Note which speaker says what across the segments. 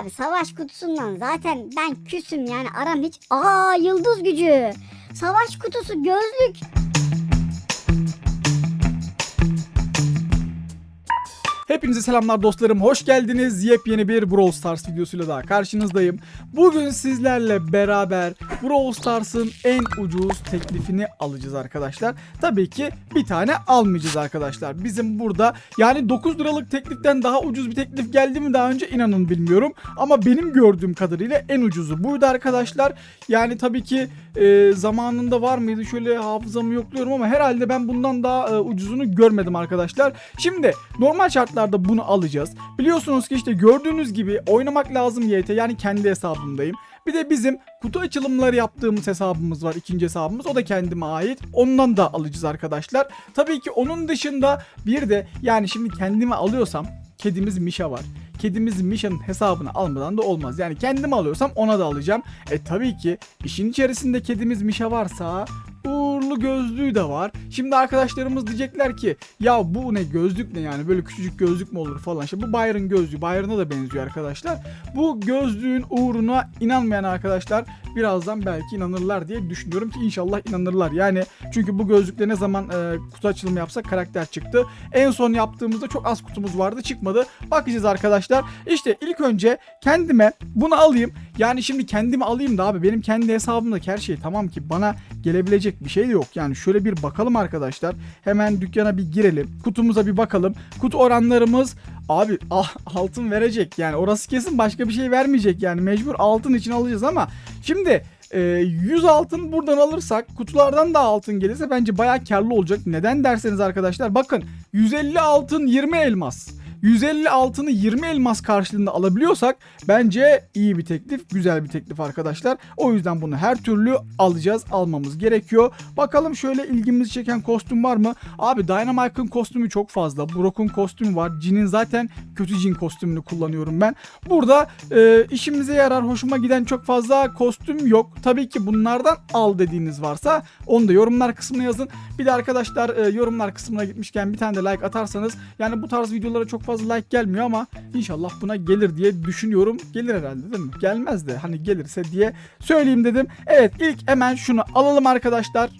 Speaker 1: Abi savaş kutusundan zaten ben küsüm yani aram hiç. Aa yıldız gücü. Savaş kutusu gözlük.
Speaker 2: Hepinize selamlar dostlarım. Hoş geldiniz. Yepyeni bir Brawl Stars videosuyla daha karşınızdayım. Bugün sizlerle beraber Brawl Stars'ın en ucuz teklifini alacağız arkadaşlar. Tabii ki bir tane almayacağız arkadaşlar. Bizim burada yani 9 liralık tekliften daha ucuz bir teklif geldi mi daha önce inanın bilmiyorum. Ama benim gördüğüm kadarıyla en ucuzu buydu arkadaşlar. Yani tabii ki e, zamanında var mıydı şöyle hafızamı yokluyorum ama herhalde ben bundan daha e, ucuzunu görmedim arkadaşlar. Şimdi normal şartlarda bunu alacağız. Biliyorsunuz ki işte gördüğünüz gibi oynamak lazım YT yani kendi hesabımdayım. Bir de bizim kutu açılımları yaptığımız hesabımız var. ikinci hesabımız. O da kendime ait. Ondan da alacağız arkadaşlar. Tabii ki onun dışında bir de yani şimdi kendime alıyorsam kedimiz Mişa var. Kedimiz Mişa'nın hesabını almadan da olmaz. Yani kendim alıyorsam ona da alacağım. E tabii ki işin içerisinde kedimiz Mişa varsa uğurlu gözlüğü de var. Şimdi arkadaşlarımız diyecekler ki ya bu ne gözlük ne yani böyle küçücük gözlük mü olur falan. İşte bu Byron gözlüğü. Byron'a da benziyor arkadaşlar. Bu gözlüğün uğruna inanmayan arkadaşlar birazdan belki inanırlar diye düşünüyorum ki inşallah inanırlar. Yani çünkü bu gözlükle ne zaman e, kutu açılımı yapsak karakter çıktı. En son yaptığımızda çok az kutumuz vardı çıkmadı. Bakacağız arkadaşlar. İşte ilk önce kendime bunu alayım. Yani şimdi kendimi alayım da abi benim kendi hesabımdaki her şey tamam ki bana gelebilecek bir şey de yok. Yani şöyle bir bakalım arkadaşlar. Hemen dükkana bir girelim. Kutumuza bir bakalım. Kutu oranlarımız abi ah, altın verecek. Yani orası kesin başka bir şey vermeyecek. Yani mecbur altın için alacağız ama şimdi e, 100 altın buradan alırsak kutulardan da altın gelirse bence baya karlı olacak. Neden derseniz arkadaşlar bakın 150 altın 20 elmas. 150 altını 20 elmas karşılığında alabiliyorsak bence iyi bir teklif, güzel bir teklif arkadaşlar. O yüzden bunu her türlü alacağız, almamız gerekiyor. Bakalım şöyle ilgimizi çeken kostüm var mı? Abi Dynamite'ın kostümü çok fazla. Brock'un kostümü var. Jin'in zaten kötü Jin kostümünü kullanıyorum ben. Burada e, işimize yarar, hoşuma giden çok fazla kostüm yok. Tabii ki bunlardan al dediğiniz varsa onu da yorumlar kısmına yazın. Bir de arkadaşlar e, yorumlar kısmına gitmişken bir tane de like atarsanız yani bu tarz videolara çok fazla like gelmiyor ama inşallah buna gelir diye düşünüyorum. Gelir herhalde değil mi? Gelmez de hani gelirse diye söyleyeyim dedim. Evet ilk hemen şunu alalım arkadaşlar.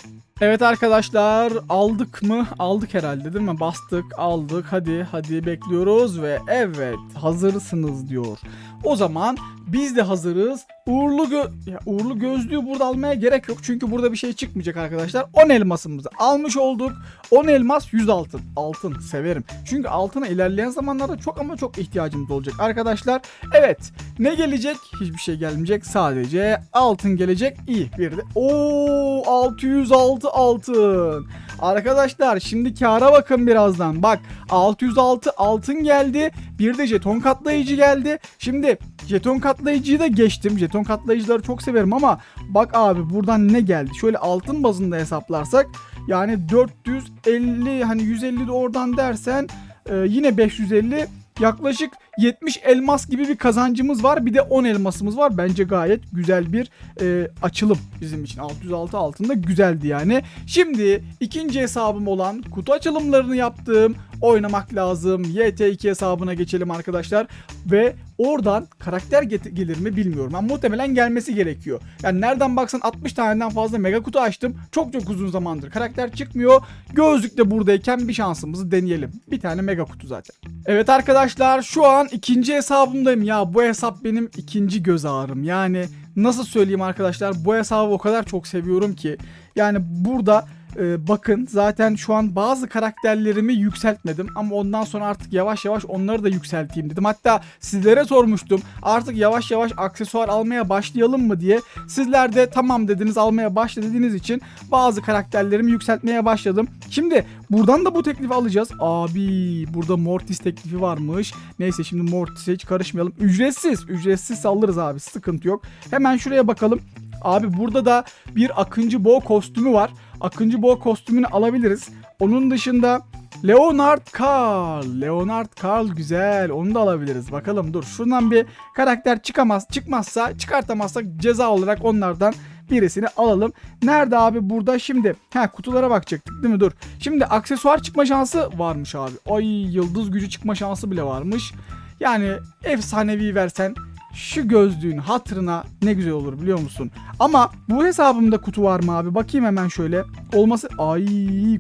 Speaker 2: Evet arkadaşlar aldık mı? Aldık herhalde değil mi? Bastık aldık hadi hadi bekliyoruz ve evet hazırsınız diyor. O zaman biz de hazırız. Uğurlu gö ya, uğurlu gözlüğü burada almaya gerek yok. Çünkü burada bir şey çıkmayacak arkadaşlar. 10 elmasımızı almış olduk. 10 elmas 100 altın. Altın severim. Çünkü altına ilerleyen zamanlarda çok ama çok ihtiyacımız olacak arkadaşlar. Evet. Ne gelecek? Hiçbir şey gelmeyecek. Sadece altın gelecek. İyi bir de. Oo 606 altın. Arkadaşlar şimdi kâra bakın birazdan. Bak 606 altın geldi. Bir de jeton katlayıcı geldi. Şimdi jeton katlayıcıyı da geçtim. Jeton katlayıcıları çok severim ama bak abi buradan ne geldi? Şöyle altın bazında hesaplarsak yani 450 hani 150 de oradan dersen e, yine 550 yaklaşık 70 elmas gibi bir kazancımız var. Bir de 10 elmasımız var. Bence gayet güzel bir e, açılım bizim için. 606 altında güzeldi yani. Şimdi ikinci hesabım olan kutu açılımlarını yaptığım oynamak lazım. YT2 hesabına geçelim arkadaşlar. Ve oradan karakter gelir mi bilmiyorum. Ben muhtemelen gelmesi gerekiyor. Yani nereden baksan 60 taneden fazla mega kutu açtım. Çok çok uzun zamandır karakter çıkmıyor. Gözlük de buradayken bir şansımızı deneyelim. Bir tane mega kutu zaten. Evet arkadaşlar şu an ikinci hesabımdayım. Ya bu hesap benim ikinci göz ağrım. Yani nasıl söyleyeyim arkadaşlar bu hesabı o kadar çok seviyorum ki. Yani burada ee, bakın zaten şu an bazı karakterlerimi yükseltmedim ama ondan sonra artık yavaş yavaş onları da yükselteyim dedim. Hatta sizlere sormuştum artık yavaş yavaş aksesuar almaya başlayalım mı diye. Sizler de tamam dediniz almaya başla dediğiniz için bazı karakterlerimi yükseltmeye başladım. Şimdi buradan da bu teklifi alacağız. Abi burada Mortis teklifi varmış. Neyse şimdi Mortis'e hiç karışmayalım. Ücretsiz. Ücretsiz alırız abi sıkıntı yok. Hemen şuraya bakalım. Abi burada da bir Akıncı Boğa kostümü var. Akıncı Boğa kostümünü alabiliriz. Onun dışında Leonard Carl. Leonard Carl güzel. Onu da alabiliriz. Bakalım dur. Şuradan bir karakter çıkamaz. Çıkmazsa çıkartamazsak ceza olarak onlardan birisini alalım. Nerede abi burada şimdi? Ha kutulara bakacaktık değil mi? Dur. Şimdi aksesuar çıkma şansı varmış abi. Ay yıldız gücü çıkma şansı bile varmış. Yani efsanevi versen şu gözlüğün hatırına ne güzel olur biliyor musun? Ama bu hesabımda kutu var mı abi? Bakayım hemen şöyle. Olması ay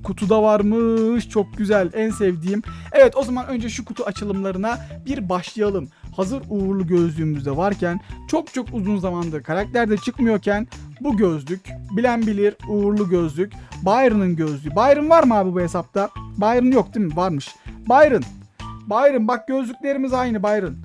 Speaker 2: kutuda varmış. Çok güzel. En sevdiğim. Evet o zaman önce şu kutu açılımlarına bir başlayalım. Hazır uğurlu gözlüğümüzde varken çok çok uzun zamandır karakterde çıkmıyorken bu gözlük bilen bilir uğurlu gözlük Byron'ın gözlüğü. Byron var mı abi bu hesapta? Byron yok değil mi? Varmış. Byron. Byron bak gözlüklerimiz aynı Byron.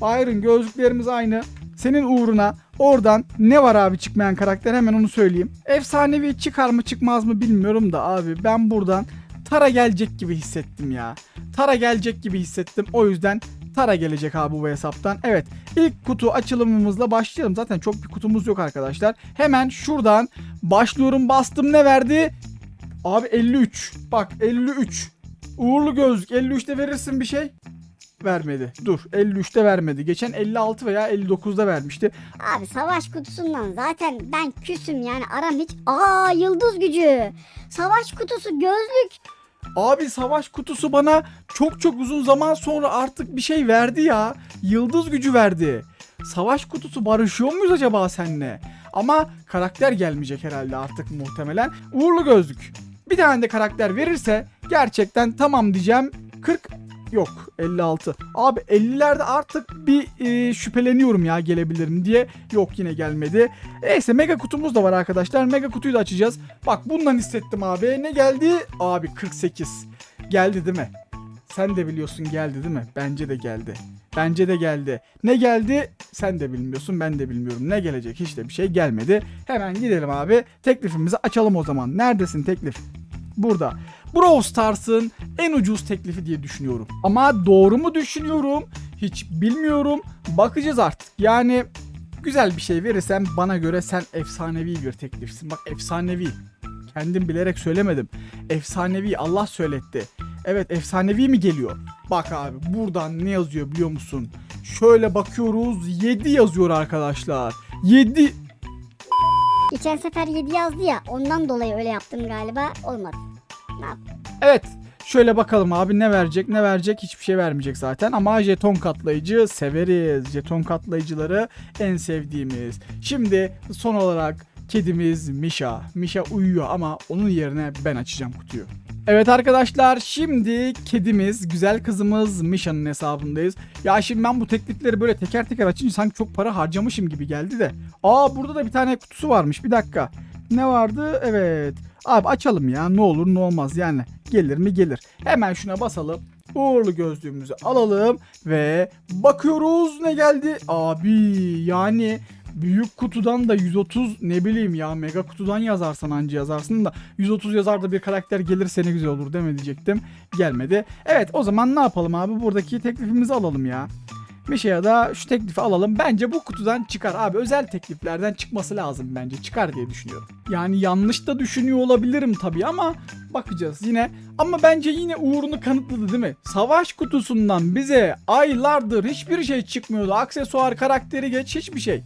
Speaker 2: Byron gözlüklerimiz aynı. Senin uğruna oradan ne var abi çıkmayan karakter hemen onu söyleyeyim. Efsanevi çıkar mı çıkmaz mı bilmiyorum da abi ben buradan Tara gelecek gibi hissettim ya. Tara gelecek gibi hissettim. O yüzden Tara gelecek abi bu hesaptan. Evet ilk kutu açılımımızla başlayalım. Zaten çok bir kutumuz yok arkadaşlar. Hemen şuradan başlıyorum bastım ne verdi? Abi 53. Bak 53. Uğurlu gözlük 53'te verirsin bir şey. Vermedi. Dur 53'te vermedi. Geçen 56 veya 59'da vermişti.
Speaker 1: Abi savaş kutusundan zaten ben küsüm yani aram hiç. Aa yıldız gücü. Savaş kutusu gözlük.
Speaker 2: Abi savaş kutusu bana çok çok uzun zaman sonra artık bir şey verdi ya. Yıldız gücü verdi. Savaş kutusu barışıyor muyuz acaba seninle? Ama karakter gelmeyecek herhalde artık muhtemelen. Uğurlu gözlük. Bir tane de karakter verirse gerçekten tamam diyeceğim. 40 yok 56. Abi 50'lerde artık bir e, şüpheleniyorum ya gelebilir mi diye. Yok yine gelmedi. Neyse mega kutumuz da var arkadaşlar. Mega kutuyu da açacağız. Bak bundan hissettim abi. Ne geldi? Abi 48. Geldi değil mi? Sen de biliyorsun geldi değil mi? Bence de geldi. Bence de geldi. Ne geldi? Sen de bilmiyorsun, ben de bilmiyorum. Ne gelecek? Hiç de bir şey gelmedi. Hemen gidelim abi. Teklifimizi açalım o zaman. Neredesin teklif? Burada. Brawl Stars'ın en ucuz teklifi diye düşünüyorum. Ama doğru mu düşünüyorum? Hiç bilmiyorum. Bakacağız artık. Yani güzel bir şey verirsem bana göre sen efsanevi bir teklifsin. Bak efsanevi. Kendim bilerek söylemedim. Efsanevi Allah söyletti. Evet efsanevi mi geliyor? Bak abi buradan ne yazıyor biliyor musun? Şöyle bakıyoruz 7 yazıyor arkadaşlar. 7
Speaker 1: Geçen sefer 7 yazdı ya ondan dolayı öyle yaptım galiba. Olmadı.
Speaker 2: Evet. Şöyle bakalım abi ne verecek ne verecek hiçbir şey vermeyecek zaten ama jeton katlayıcı severiz. Jeton katlayıcıları en sevdiğimiz. Şimdi son olarak kedimiz Misha. Misha uyuyor ama onun yerine ben açacağım kutuyu. Evet arkadaşlar şimdi kedimiz güzel kızımız Misha'nın hesabındayız. Ya şimdi ben bu teklifleri böyle teker teker açınca sanki çok para harcamışım gibi geldi de. Aa burada da bir tane kutusu varmış bir dakika. Ne vardı? Evet. Abi açalım ya ne olur ne olmaz yani. Gelir mi gelir. Hemen şuna basalım. Uğurlu gözlüğümüzü alalım ve bakıyoruz ne geldi. Abi yani büyük kutudan da 130 ne bileyim ya mega kutudan yazarsan anca yazarsın da 130 yazar da bir karakter gelirse ne güzel olur deme diyecektim. Gelmedi. Evet o zaman ne yapalım abi buradaki teklifimizi alalım ya. Bir şey ya da şu teklifi alalım. Bence bu kutudan çıkar abi. Özel tekliflerden çıkması lazım bence. Çıkar diye düşünüyorum. Yani yanlış da düşünüyor olabilirim tabii ama bakacağız yine. Ama bence yine uğrunu kanıtladı değil mi? Savaş kutusundan bize aylardır hiçbir şey çıkmıyordu. Aksesuar karakteri geç hiçbir şey.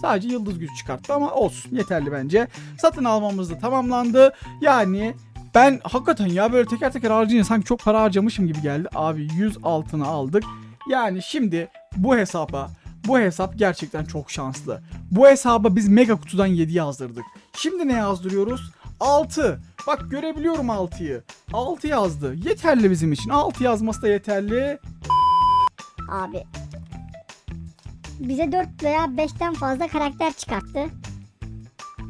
Speaker 2: Sadece yıldız gücü çıkarttı ama olsun yeterli bence. Satın almamız da tamamlandı. Yani ben hakikaten ya böyle teker teker harcayınca sanki çok para harcamışım gibi geldi. Abi 100 altını aldık. Yani şimdi bu hesaba bu hesap gerçekten çok şanslı. Bu hesaba biz mega kutudan 7 yazdırdık. Şimdi ne yazdırıyoruz? 6. Bak görebiliyorum 6'yı. 6 yazdı. Yeterli bizim için. 6 yazması da yeterli.
Speaker 1: Abi. Bize 4 veya 5'ten fazla karakter çıkarttı.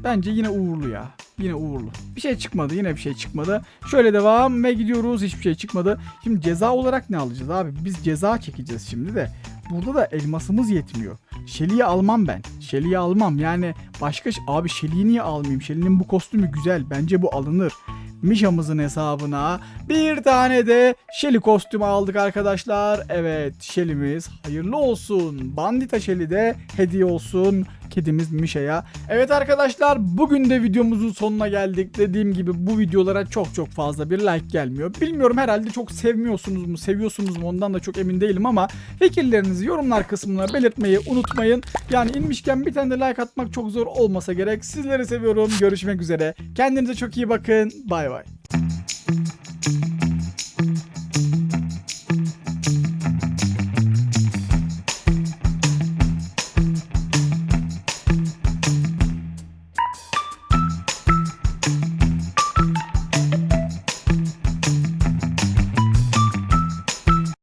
Speaker 2: Bence yine uğurlu ya. Yine uğurlu. Bir şey çıkmadı. Yine bir şey çıkmadı. Şöyle devam ve gidiyoruz. Hiçbir şey çıkmadı. Şimdi ceza olarak ne alacağız abi? Biz ceza çekeceğiz şimdi de. Burada da elmasımız yetmiyor. Shelly'yi almam ben. Shelly'yi almam. Yani başka... Abi Shelly'yi niye almayayım? Shelly'nin bu kostümü güzel. Bence bu alınır. Misha'mızın hesabına bir tane de Shelly kostümü aldık arkadaşlar. Evet Shelly'miz hayırlı olsun. Bandita Shelly de hediye olsun kedimiz Misha'ya. Evet arkadaşlar bugün de videomuzun sonuna geldik. Dediğim gibi bu videolara çok çok fazla bir like gelmiyor. Bilmiyorum herhalde çok sevmiyorsunuz mu seviyorsunuz mu ondan da çok emin değilim ama fikirlerinizi yorumlar kısmına belirtmeyi unutmayın. Yani inmişken bir tane de like atmak çok zor olmasa gerek. Sizleri seviyorum. Görüşmek üzere. Kendinize çok iyi bakın. Bay bay.